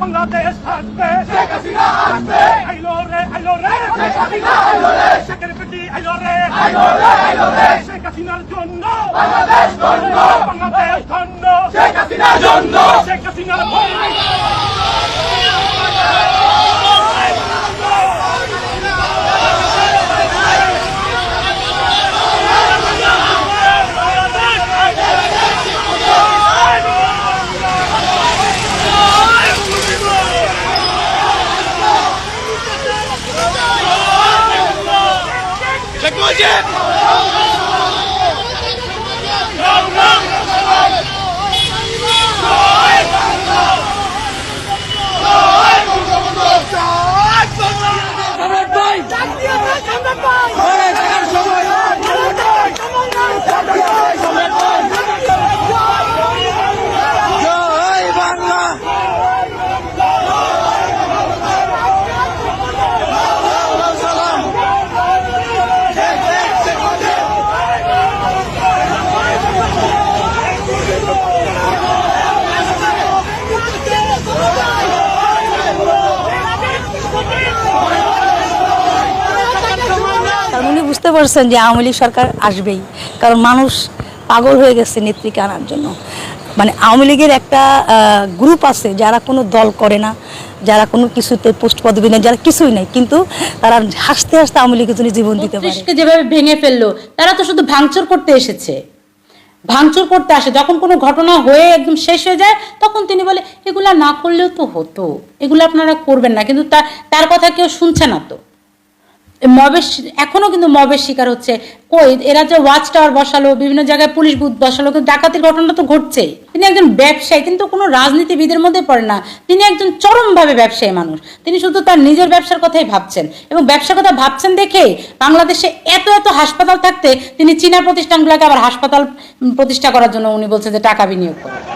বাংলাদেশ থাকবে আইলো রে আইলো রে। আইলো রে! শেখের বেটি আইলো রে। আইলো রে আইলো রে! শেখ হাসিনার জন্য বাংলাদেশ জন্য বাংলাদেশ জন্য শেখ হাসিনার জন্য শেখ হাসিনার জন্য Legend! বুঝতে পারছেন যে আওয়ামী লীগ সরকার আসবেই। কারণ মানুষ পাগল হয়ে গেছে নেত্রীকে আনার জন্য। মানে আওয়ামী লীগের একটা গ্রুপ আছে যারা কোনো দল করে না, যারা কোনো কিছুতে পোস্ট পদবি নেই, যারা কিছুই নেই, কিন্তু তারা হাসতে হাসতে আওয়ামী লীগের জন্য জীবন দিতে পারে। যেভাবে ভেঙে ফেলল, তারা তো শুধু ভাঙচুর করতে এসেছে। ভাঙচুর করতে আসে, যখন কোনো ঘটনা হয়ে একদম শেষ হয়ে যায়, তখন তিনি বলে, এগুলা না করলেও তো হতো। এগুলো আপনারা করবেন না। কিন্তু তার কথা কেউ শুনছে না তো। মবের শি- এখনও কিন্তু মবের শিকার হচ্ছে। কই, এরা যে ওয়াচ টাওয়ার বসালো, বিভিন্ন জায়গায় পুলিশ বুথ বসালো, কিন্তু ডাকাতির ঘটনা তো ঘটছেই। তিনি একজন ব্যবসায়ী, কিন্তু কোনো রাজনীতিবিদের মধ্যে পড়ে না। তিনি একজন চরমভাবে ব্যবসায়ী মানুষ। তিনি শুধু তার নিজের ব্যবসার কথাই ভাবছেন। এবং ব্যবসার কথা ভাবছেন দেখে বাংলাদেশে এত এত হাসপাতাল থাকতে তিনি চীনা প্রতিষ্ঠানগুলোকে আবার হাসপাতাল প্রতিষ্ঠা করার জন্য উনি বলছেন যে টাকা বিনিয়োগ করে